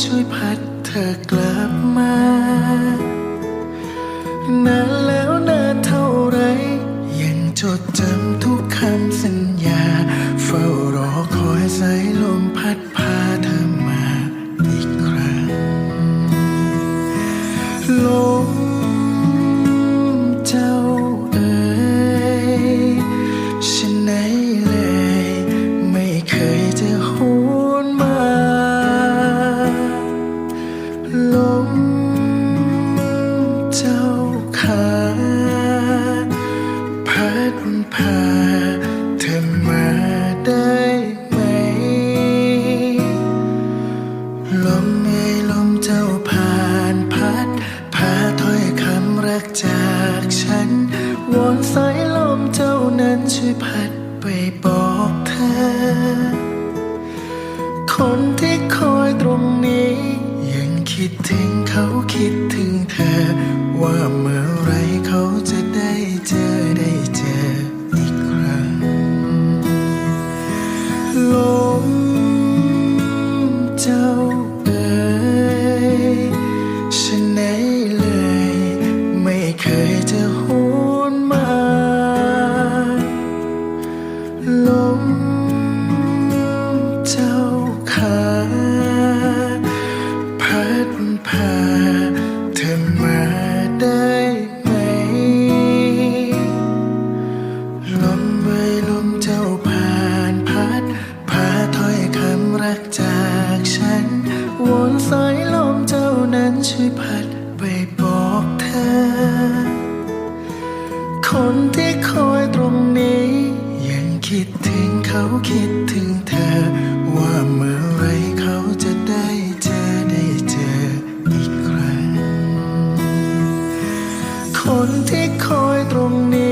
ช่วยพัดเธอกลับมา พาเธอมาได้ไหม ลมเอ่ยลมเจ้าผ่านพัด พาถ้อยคำรักจากฉัน วอนสายลมเจ้านั้นช่วยพัดไปบอกเธอ คนที่คอยตรงนี้ ยังคิดถึงเขาคิดถึงเธอว่าเมื่อ ลมเจ้าขาพัดพาเธอมาได้ไหม ลมเอ่ลมเจ้าผ่านพัดพาถ้อยคำรักจาก คิดถึงเขาคิดถึงเธอ ว่าเมื่อไรเขาจะได้เจอได้เจออีกครั้ง คนที่คอยตรงนี้